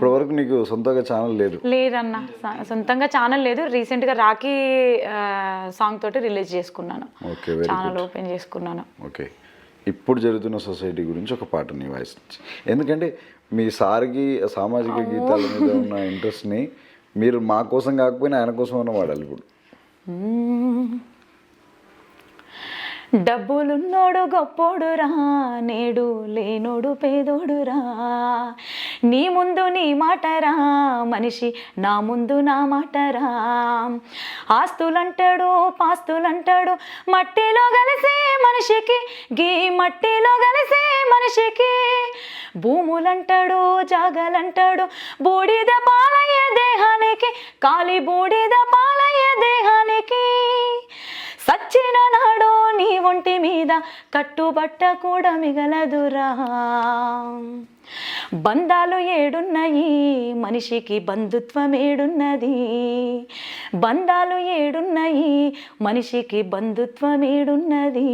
ఇప్పటివరకు నీకు సొంతంగా ఛానల్ లేదు. లేదన్న. సొంతంగా ఛానల్ లేదు. రీసెంట్గా రాఖీ సాంగ్ తోటి రిలీజ్ చేసుకున్నాను. ఛానల్ ఓపెన్ చేసుకున్నాను. ఓకే ఇప్పుడు జరుగుతున్న సొసైటీ గురించి ఒక పాట నీ వాయిస్ నుంచి. ఎందుకంటే మీ సార్కి సామాజిక గీతాల మీద ఉన్న ఇంట్రెస్ట్ని మీరు మా కోసం కాకపోయినా ఆయన కోసం అన్న వాడాలి ఇప్పుడు. డబ్బులున్నోడు గొప్పోడురా నేడు లేనోడు పేదోడురా. నీ ముందు నీ మాటరా మనిషి నా ముందు నా మాటరా ఆస్తులంటాడు పాస్తులంటాడు మట్టిలో కలిసే మనిషికి గీ మట్టిలో కలిసే మనిషికి. భూములంటాడు జాగలంటాడు బూడిద పాలయ్యే దేహానికి కాలి బూడిద పాలయ్యే దేహానికి. సచ్చిన నాడు నీ ఒంటి మీద కట్టుబట్ట కూడా మిగలదురా. బంధాలు ఏడున్నాయి మనిషికి బంధుత్వం ఏడున్నది బంధాలు ఏడున్నాయి మనిషికి బంధుత్వం ఏడున్నది